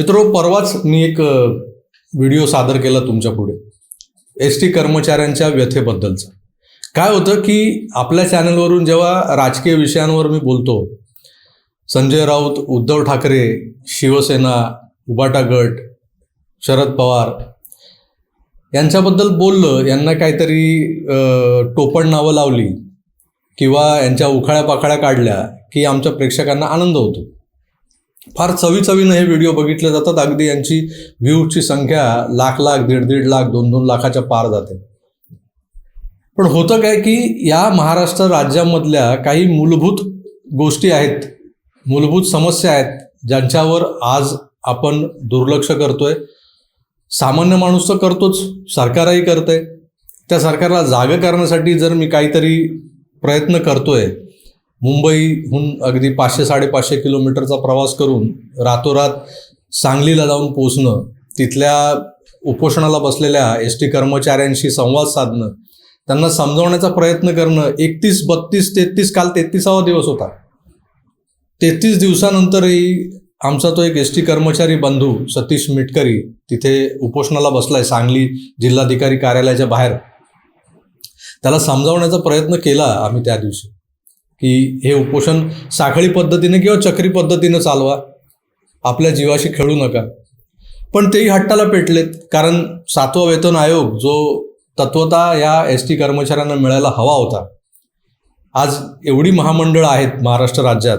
मित्रो परवाच मी एक व्हिडिओ सादर केला तुमच्यापुढे. एस टी कर्मचाऱ्यांच्या व्यथेबद्दलचा. काय होतं की आपल्या चॅनलवरून जेव्हा राजकीय विषयांवर मी बोलतो संजय राऊत उद्धव ठाकरे शिवसेना उबाटा गट शरद पवार यांच्याबद्दल बोललं यांना काहीतरी टोपण नावं लावली किंवा यांच्या उखाळ्या पाखाळ्या काढल्या की आमच्या प्रेक्षकांना आनंद होतो. फार चवी चवीनं हे व्हिडिओ बघितले जातात अगदी यांची व्ह्यूजची संख्या लाख लाख दीड दीड लाख दोन दोन लाखाच्या पार जाते. पण होतं काय की या महाराष्ट्र राज्यामधल्या काही मूलभूत गोष्टी आहेत मूलभूत समस्या आहेत ज्यांच्यावर आज आपण दुर्लक्ष करतोय. सामान्य माणूस तर करतोच सरकारही करतंय. त्या सरकारला जागं करण्यासाठी जर मी काहीतरी प्रयत्न करतोय मुंबईहून अगदी पाचशे साडेपाचशे किलोमीटरचा प्रवास करून रातोरात सांगलीला जाऊन पोचणं तिथल्या उपोषणाला बसलेल्या एस टी कर्मचाऱ्यांशी संवाद साधणं त्यांना समजवण्याचा प्रयत्न करणं एकतीस बत्तीस तेहतीस काल तेहतीसावा दिवस होता. तेहतीस दिवसानंतरही आमचा तो एक एस टी कर्मचारी बंधू सतीश मिटकरी तिथे उपोषणाला बसलाय सांगली जिल्हाधिकारी कार्यालयाच्या बाहेर. त्याला समजावण्याचा प्रयत्न केला आम्ही त्या दिवशी. की हे उपोषण साखळी पद्धतीने किंवा चक्री पद्धतीनं चालवा. आपल्या जीवाशी खेळू नका. पण तेही हट्टाला पेटलेत कारण सातवा वेतन आयोग जो तत्वता या एस टी कर्मचाऱ्यांना मिळायला हवा होता. आज एवढी महामंडळं आहेत महाराष्ट्र राज्यात.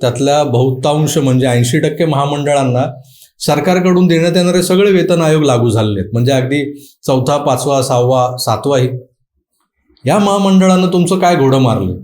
त्यातल्या बहुतांश म्हणजे ऐंशी टक्के महामंडळांना सरकारकडून देण्यात येणारे सगळे वेतन आयोग लागू झालेले आहेत म्हणजे अगदी चौथा पाचवा सहावा सातवाही. या महामंडळानं तुमचं काय घोडं मारलं?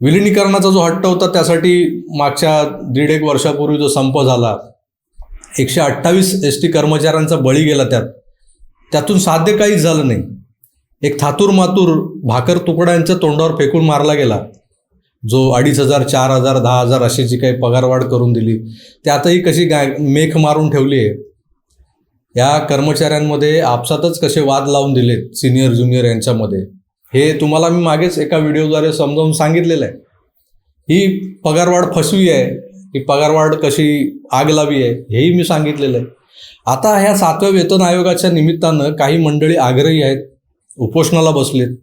विलिनीकरणाचा जो हट्ट होता त्यासाठी मागच्या दीड एक वर्षापूर्वी जो संप झाला एकशे अठ्ठावीस एस टी कर्मचाऱ्यांचा बळी गेला त्यात. त्यातून साध्य काहीच झालं नाही. एक थातूर मातूर भाकर तुकड्यांच्या तोंडावर फेकून मारला गेला. जो अडीच हजार चार हजार दहा हजार अशी जी काही पगारवाढ करून दिली त्यातही कशी गाय मेख मारून ठेवली आहे. या कर्मचाऱ्यांमध्ये आपसातच कसे वाद लावून दिलेत सिनियर ज्युनियर यांच्यामध्ये. हे तुम्हाला मी मागेच एका व्हिडिओद्वारे समजावून सांगितलेलं आहे. ही पगारवाढ फसवी आहे ही पगारवाढ कशी आग लावी आहे हेही मी सांगितलेलं आहे. आता ह्या सातव्या वेतन आयोगाच्या निमित्तानं काही मंडळी आग्रही आहेत उपोषणाला बसलेत.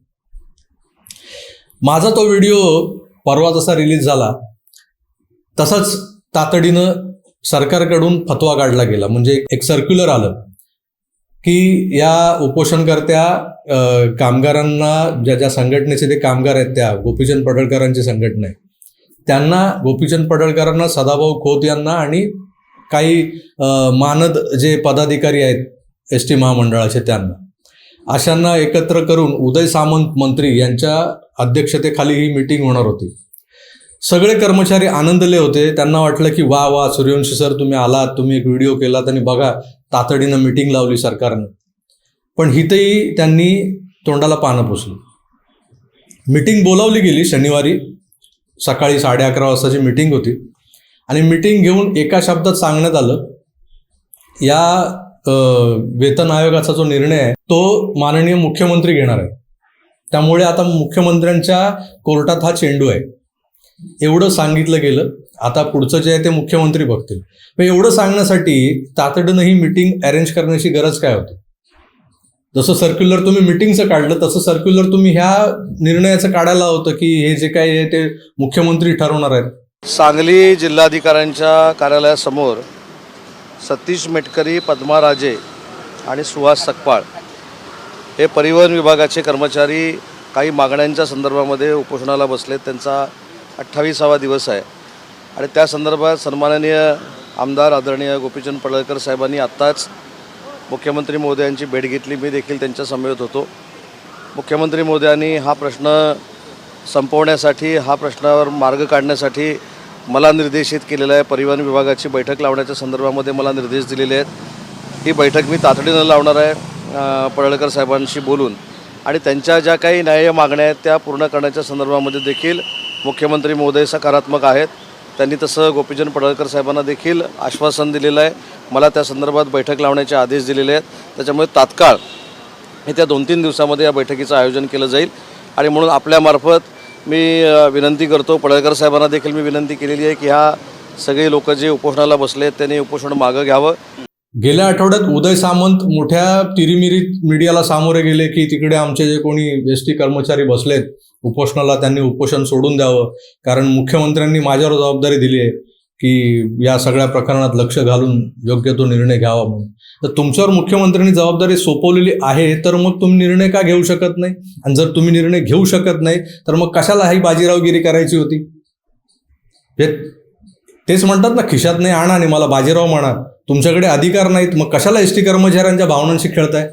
माझा तो व्हिडिओ परवा जसा रिलीज झाला तसंच तातडीनं सरकारकडून फतवा काढला गेला. म्हणजे एक सर्क्युलर आलं. की या उपोषणकर्त्या कामगारांना ज्या ज्या संघटनेचे ते कामगार आहेत त्या गोपीचंद पडळकरांची संघटना आहे. त्यांना गोपीचंद पडळकरांना सदाभाऊ खोत यांना आणि काही मानद जे पदाधिकारी आहेत एस टी महामंडळाचे त्यांना. अशांना एकत्र करून उदय सामंत मंत्री यांच्या अध्यक्षतेखाली ही मीटिंग होणार होती. सगळे कर्मचारी आनंदले होते. त्यांना वाटलं की वा वा सूर्यवंशी सर तुम्ही आलात तुम्ही एक व्हिडिओ केलात आणि बघा तातडीनं मीटिंग लावली सरकारनं. पण हिथंही त्यांनी तोंडाला पानं पुसलं. मीटिंग बोलावली गेली शनिवारी सकाळी साडे अकरा वाजताची मीटिंग होती. आणि मीटिंग घेऊन एका शब्दात सांगण्यात आलं या वेतन आयोगाचा जो निर्णय आहे तो माननीय मुख्यमंत्री घेणार आहे. त्यामुळे आता मुख्यमंत्र्यांच्या कोर्टात हा चेंडू आहे. एवढं सांगितलं गेलं आता पुढचं जे आहे ते मुख्यमंत्री बघतील. पण एवढं सांगण्यासाठी तातडीनं ही मीटिंग अरेंज करण्याची गरज काय होती? जसं सर्क्युलर तुम्ही मिटिंगचं काढलं तसं सर्क्युलर तुम्ही ह्या निर्णयाचं काढायला होतं की हे जे काही आहे ते मुख्यमंत्री ठरवणार आहेत? सांगली जिल्हाधिकाऱ्यांच्या कार्यालयासमोर सतीश मेटकरी पद्मा राजे आणि सुहास सकपाळ हे परिवहन विभागाचे कर्मचारी काही मागण्यांच्या संदर्भामध्ये उपोषणाला बसलेत. त्यांचा अठ्ठावीसावा दिवस आहे. आणि त्या संदर्भात सन्माननीय आमदार आदरणीय गोपीचंद पडळकर साहेबांनी आत्ताच मुख्यमंत्री महोदयांची भेट घेतली. मी देखील त्यांच्या समवेत होतो. मुख्यमंत्री महोदयांनी हा प्रश्न संपवण्यासाठी हा प्रश्नावर मार्ग काढण्यासाठी मला निर्देशित केलेला आहे. परिवहन विभागाची बैठक लावण्याच्या संदर्भामध्ये मला निर्देश दिलेले आहेत. ही बैठक मी तातडीनं लावणार आहे पडळकर साहेबांशी बोलून. आणि त्यांच्या ज्या काही न्याय्य मागण्या आहेत त्या पूर्ण करण्याच्या संदर्भामध्ये देखील मुख्यमंत्री महोदय सकारात्मक आहेत. त्यांनी तसं गोपीचंद पडळकर साहेबांना देखील आश्वासन दिलेलं आहे. मला त्या संदर्भात बैठक लावण्याचे आदेश दिलेले आहेत. त्याच्यामुळे तात्काळ येत्या दोन तीन दिवसामध्ये या बैठकीचं आयोजन केलं जाईल. आणि म्हणून आपल्यामार्फत मी विनंती करतो. पडळकर साहेबांना देखील मी विनंती केलेली आहे की ह्या सगळे लोक जे उपोषणाला बसले आहेत त्यांनी उपोषण मागं घ्यावं. गेल्या आठवड्यात उदय सामंत मोठ्या तिरिमिरीत मीडियाला सामोरे गेले की तिकडे आमचे जे कोणी एस टी कर्मचारी बसलेत उपोषणाला त्यांनी उपोषण सोडून द्यावं. कारण मुख्यमंत्र्यांनी माझ्यावर जबाबदारी दिली आहे की या सगळ्या प्रकरणात लक्ष घालून योग्य तो निर्णय घ्यावा म्हणून. तर तुमच्यावर मुख्यमंत्र्यांनी जबाबदारी सोपवलेली आहे तर मग तुम्ही निर्णय का घेऊ शकत नाही? आणि जर तुम्ही निर्णय घेऊ शकत नाही तर मग कशाला ही बाजीरावगिरी करायची होती? हे तेच म्हणतात ना खिशात नाही आणा आणि मला बाजीराव म्हणा. तुमच्याकडे अधिकार नाहीत मग कशाला एस टी कर्मचाऱ्यांच्या भावनांशी खेळताय?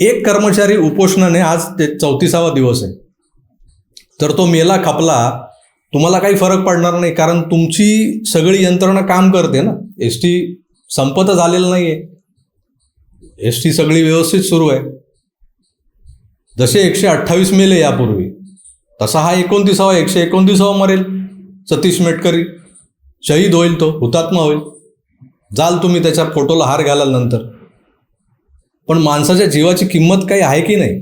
एक कर्मचारी उपोषणाने आज ते चौतीसावा दिवस आहे. तर तो मेला खपला तुम्हाला काही फरक पडणार नाही कारण तुमची सगळी यंत्रणा काम करते ना. एस टी संपत झालेलं आहे एस टी सगळी व्यवस्थित सुरू आहे. जसे एकशे अठ्ठावीस मेले यापूर्वी तसा हा एकोणतीसावा एकशे एकोणतीसावा मरेल. सतीश मेटकरी शहीद होईल तो हुतात्मा होईल. जाल तुम्ही त्याच्या फोटोला हार घालाल नंतर. पण माणसाच्या जीवाची किंमत काही आहे की नाही?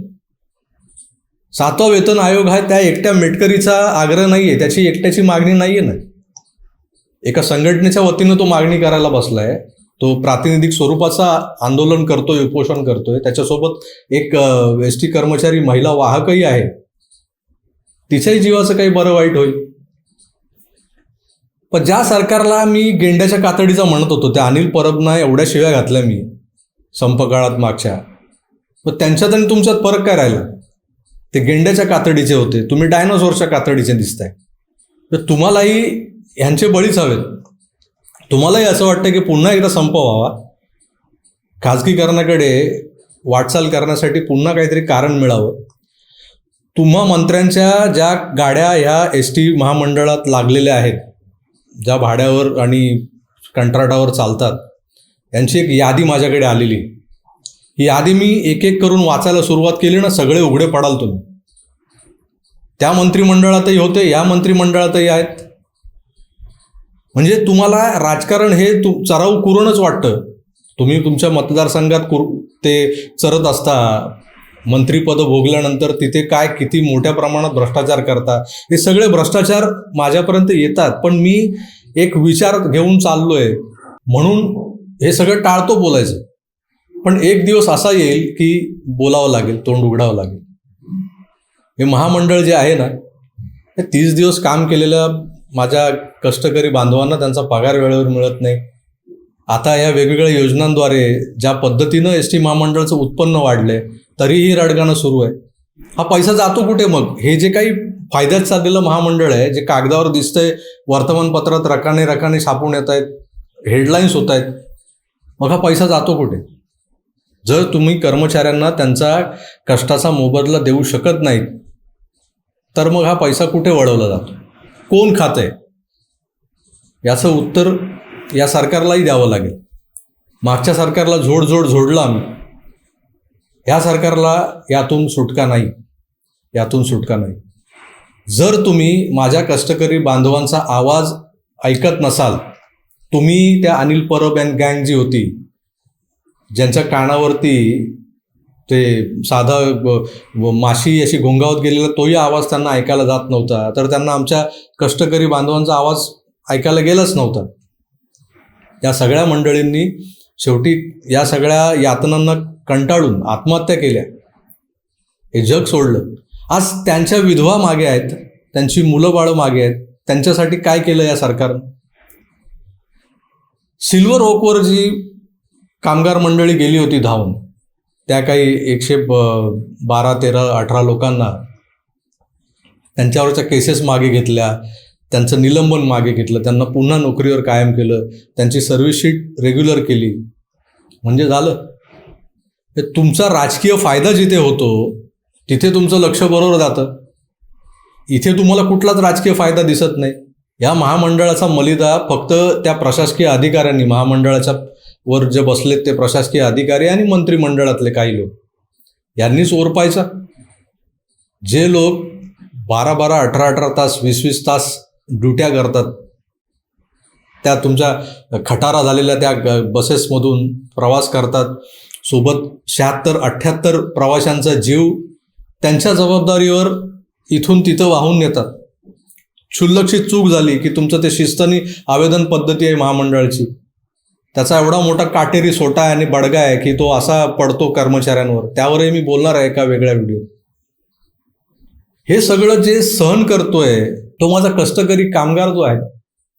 सातवा वेतन आयोग हा त्या एकट्या मेटकरीचा आग्रह नाही आहे त्याची एकट्याची मागणी नाही आहे ना. एका संघटनेच्या वतीनं तो मागणी करायला बसलाय. तो प्रातिनिधिक स्वरूपाचा आंदोलन करतोय उपोषण करतोय. त्याच्यासोबत एक एस टी कर्मचारी महिला वाहकही आहे. तिच्याही जीवाचं काही बरं वाईट होईल. पण ज्या सरकारला मी गेंड्याच्या कातडीचा म्हणत होतो त्या अनिल परबना एवढ्या शिव्या घातल्या मी संप काळात मागच्या. मग त्यांच्यात आणि तुमच्यात फरक काय राहिला? ते गेंड्याच्या कातडीचे होते तुम्ही डायनोसॉरच्या कातडीचे दिसताय. तर तुम्हालाही ह्यांचे बळीच हवेत. तुम्हालाही असं वाटतं की पुन्हा एकदा संप व्हावा खाजगीकरणाकडे वाटचाल करण्यासाठी पुन्हा काहीतरी कारण मिळावं. तुम्हा मंत्र्यांच्या ज्या गाड्या ह्या एस टी महामंडळात लागलेल्या आहेत ज्या भाड्यावर आणि कंत्राटावर चालतात यांची एक यादी माझ्याकडे आलेली. ही यादी मी एक एक करून वाचायला सुरुवात केली ना सगळे उघडे पडाल तुम्ही. त्या मंत्रिमंडळातही होते या मंत्रिमंडळातही आहेत. म्हणजे तुम्हाला राजकारण हे तु चराऊ कुरणच वाटतं. तुम्ही तुमच्या मतदारसंघात कुर ते चरत असता मंत्रीपद भोगल्यानंतर तिथे काय किती मोठ्या प्रमाणात भ्रष्टाचार करता हे सगळे भ्रष्टाचार माझ्यापर्यंत येतात. पण मी एक विचार घेऊन चाललोय. म्हणून हे सगळं टाळतो बोलायचं. पण एक दिवस असा येईल की बोलावं लागेल तोंड उघडावं लागेल. हे महामंडळ जे आहे ना हे तीस दिवस काम केलेल्या माझ्या कष्टकरी बांधवांना त्यांचा पगार वेळेवर मिळत नाही. आता या वेगवेगळ्या योजनांद्वारे ज्या पद्धतीनं एस टी महामंडळाचं उत्पन्न वाढलंय तरीही रडगाणं सुरू आहे. हा पैसा जातो कुठे मग? हे जे काही फायद्यात चाललेलं महामंडळ आहे जे कागदावर दिसतंय वर्तमानपत्रात रकाने रकाने छापून येत आहेत हेडलाईन्स होत आहेत मग हा पैसा जातो कुठे? जर तुम्ही कर्मचाऱ्यांना त्यांचा कष्टाचा मोबदला देऊ शकत नाहीत तर मग हा पैसा कुठे वळवला जातो? कोण खात आहे याचं उत्तर या सरकारलाही द्यावं लागेल. मागच्या सरकारला झोडझोड झोडला आम्ही. ह्या सरकारला यातून सुटका नाही. यातून सुटका नाही. जर तुम्ही माझ्या कष्टकरी बांधवांचा आवाज ऐकत नसाल तुम्ही त्या अनिल परब अँड गँग जी होती ज्यांच्या कानावरती ते साधा माशी अशी घोंगावत गेलेला तोही आवाज त्यांना ऐकायला जात नव्हता. तर त्यांना आमच्या कष्टकरी बांधवांचा आवाज ऐकायला गेलाच नव्हता. या सगळ्या मंडळींनी शेवटी या सगळ्या यातनांना कंटाळून आत्महत्या केल्या. हे जग सोडलं. आज त्यांच्या विधवा मागे आहेत त्यांची मुलं बाळं मागे आहेत त्यांच्यासाठी काय केलं या सरकारनं? सिल्वर ओकवर जी कामगार मंडळी गेली होती धावून त्या काही एकशे बारा तेरा अठरा लोकांना त्यांच्यावरच्या केसेस मागे घेतल्या त्यांचं निलंबन मागे घेतलं त्यांना पुन्हा नोकरीवर कायम केलं त्यांची सर्व्हिसशीट रेग्युलर केली. म्हणजे झालं. हे तुमचा राजकीय फायदा जिथे होतो तिथे तुमचं लक्ष बरोबर जातं. इथे तुम्हाला कुठलाच राजकीय फायदा दिसत नाही. या महामंडळाचा मलिदा फक्त त्या प्रशासकीय अधिकाऱ्यांनी महामंडळाच्या वर जे बसलेत ते प्रशासकीय अधिकारी आणि मंत्रिमंडळातले काही लोक. यांनीच ओरपायचा जे लोक बारा बारा अठरा अठरा तास वीस वीस तास ड्युट्या करतात. त्या तुमच्या खटारा झालेल्या त्या बसेसमधून प्रवास करतात. सोबत शहात्तर अठ्ठ्याहत्तर प्रवाशांचा जीव त्यांच्या जबाबदारीवर इथून तिथं वाहून नेतात. क्षुल्लक्षित चूक झाली की तुमचं ते शिस्तनी आवेदन पद्धती आहे महामंडळाची. त्याचा एवढा मोठा काटेरी सोटा आहे आणि बडगा आहे की तो असा पडतो कर्मचाऱ्यांवर. त्यावरही मी बोलणार आहे एका वेगळ्या व्हिडिओ हे सगळं जे सहन करतोय तो माझा कष्टकरी कामगार जो आहे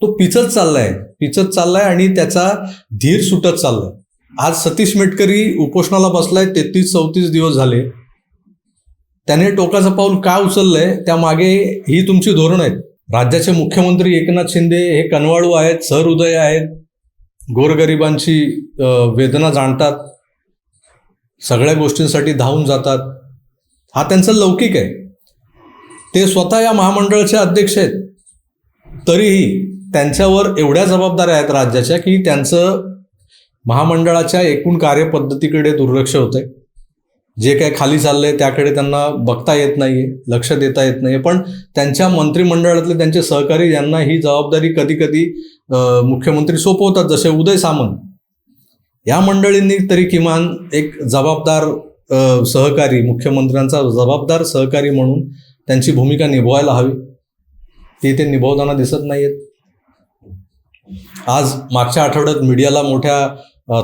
तो पिचत चाललाय. पिचत चाललाय आणि त्याचा धीर सुटत चाललाय. आज सतीश मेटकरी उपोषणाला बसलाय तेहतीस चौतीस दिवस झाले. त्याने टोकाचं पाऊल का उचललंय त्यामागे ही तुमची धोरणं आहेत. राज्याचे मुख्यमंत्री एकनाथ शिंदे हे कनवाळू आहेत सहृदय आहेत. गोरगरिबांची वेदना जाणतात. सगळ्या गोष्टींसाठी धावून जातात. हा त्यांचा लौकिक आहे. ते स्वतः या महामंडळाचे अध्यक्ष आहेत. तरीही त्यांच्यावर एवढ्या जबाबदाऱ्या आहेत राज्याच्या की त्यांचं महामंडळाच्या एकूण कार्यपद्धतीकडे दुर्लक्ष होतंय. जे काय खाली चाललंय त्याकडे त्यांना बघता येत नाहीये लक्ष देता येत नाहीये. पण त्यांच्या मंत्रिमंडळातले त्यांचे सहकारी यांना ही जबाबदारी कधी कधी मुख्यमंत्री सोपवतात. जसे उदय सामंत. या मंडळींनी तरी किमान एक जबाबदार सहकारी मुख्यमंत्र्यांचा जबाबदार सहकारी म्हणून त्यांची भूमिका निभवायला हवी. ते ते निभवताना दिसत नाही आहेत आज मागच्या आठवड्यात मीडियाला मोठ्या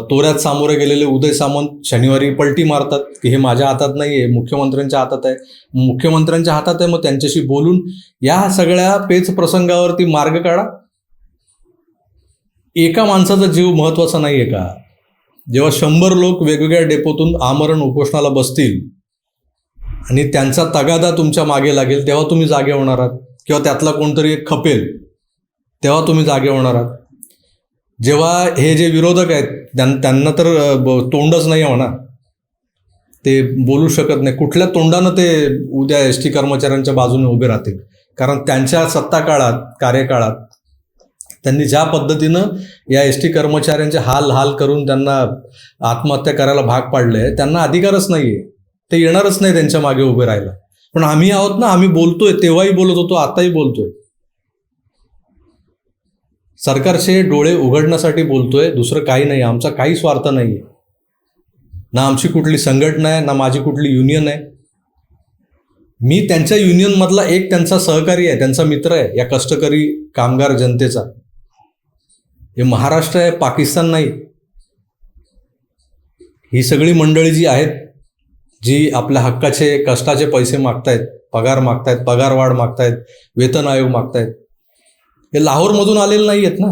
तोऱ्यात सामोरे गेलेले उदय सामंत शनिवारी पलटी मारतात की हे माझ्या हातात नाही आहे मुख्यमंत्र्यांच्या हातात आहे. मुख्यमंत्र्यांच्या हातात आहे मग त्यांच्याशी बोलून या सगळ्या पेच प्रसंगावरती मार्ग काढा. एका माणसाचा जीव महत्त्वाचा नाही आहे का? जेव्हा शंभर लोक वेगवेगळ्या डेपोतून आमरण उपोषणाला बसतील आणि त्यांचा तगादा तुमच्या मागे लागेल तेव्हा तुम्ही जागे होणार आहात. किंवा त्यातला कोणतरी एक खपेल तेव्हा तुम्ही जागे होणार आहात. जेव्हा हे जे विरोधक आहेत त्यां- त्यांना तर ब- तोंडच नाही म्हणा ते बोलू शकत नाही. कुठल्या तोंडानं ते उद्या एस टी कर्मचाऱ्यांच्या बाजूने उभे राहतील? कारण त्यांच्या सत्ता काळात कार्यकाळात त्यांनी ज्या पद्धतीनं या एस टी कर्मचाऱ्यांचे हाल हाल करून त्यांना आत्महत्या करायला भाग पाडले त्यांना अधिकारच नाही आहे ते येणारच नाही त्यांच्या मागे उभे राहायला. पण आम्ही आहोत ना आम्ही बोलतोय तेव्हाही बोलत होतो आताही बोलतोय. सरकारचे डोळे उघडण्यासाठी बोलतोय दुसरं काही नाही आमचा काही स्वार्थ नाहीये. ना आमची कुठली संघटना आहे ना माझी कुठली युनियन आहे. मी त्यांच्या युनियन मधला एक त्यांचा सहकारी आहे त्यांचा मित्र आहे या कष्टकरी कामगार जनतेचा. हे महाराष्ट्र आहे पाकिस्तान नाही. ही सगळी मंडळी जी आहेत जी आपल्या हक्काचे कष्टाचे पैसे मागतायत पगार मागतायत पगारवाढ मागतायत वेतन आयोग मागतायत. हे लाहोरमधून आलेले नाही आहेत ना?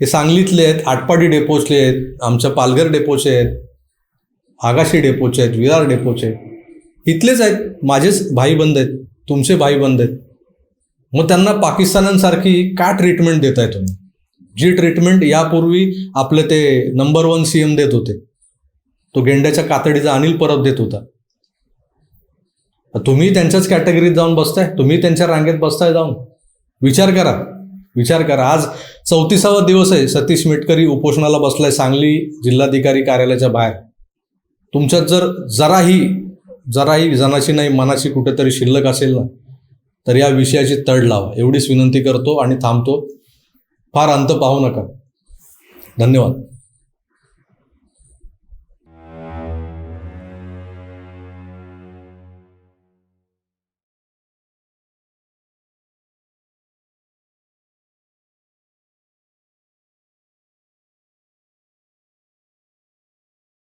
हे सांगलीतले आहेत आटपाडी डेपोचले आहेत आमच्या पालघर डेपोचे आहेत आगाशी डेपोचे आहेत विरार डेपोचे आहेत. इथलेच आहेत माझेच भाईबंद आहेत तुमचे भाईबंद आहेत. मग त्यांना पाकिस्तानांसारखी का ट्रीटमेंट देताय तुम्ही? जी ट्रीटमेंट यापूर्वी आपले ते नंबर वन सी एम देत होते. तो गेंड्याच्या कातडीचा अनिल परब देत होता. तुम्ही त्यांच्याच कॅटेगरीत जाऊन बसताय. तुम्ही त्यांच्या रांगेत बसताय जाऊन. विचार करा. विचार करा. आज चौतीसावा दिवस आहे. सतीश मिटकरी उपोषणाला बसलाय सांगली जिल्हाधिकारी कार्यालयाच्या बाहेर. तुमच्यात जर जराही जराही जनाची नाही मनाची कुठेतरी शिल्लक असेल ना तर या विषयाची तड लावा. एवढीच विनंती करतो आणि थांबतो. फार अंत पाहू नका. धन्यवाद.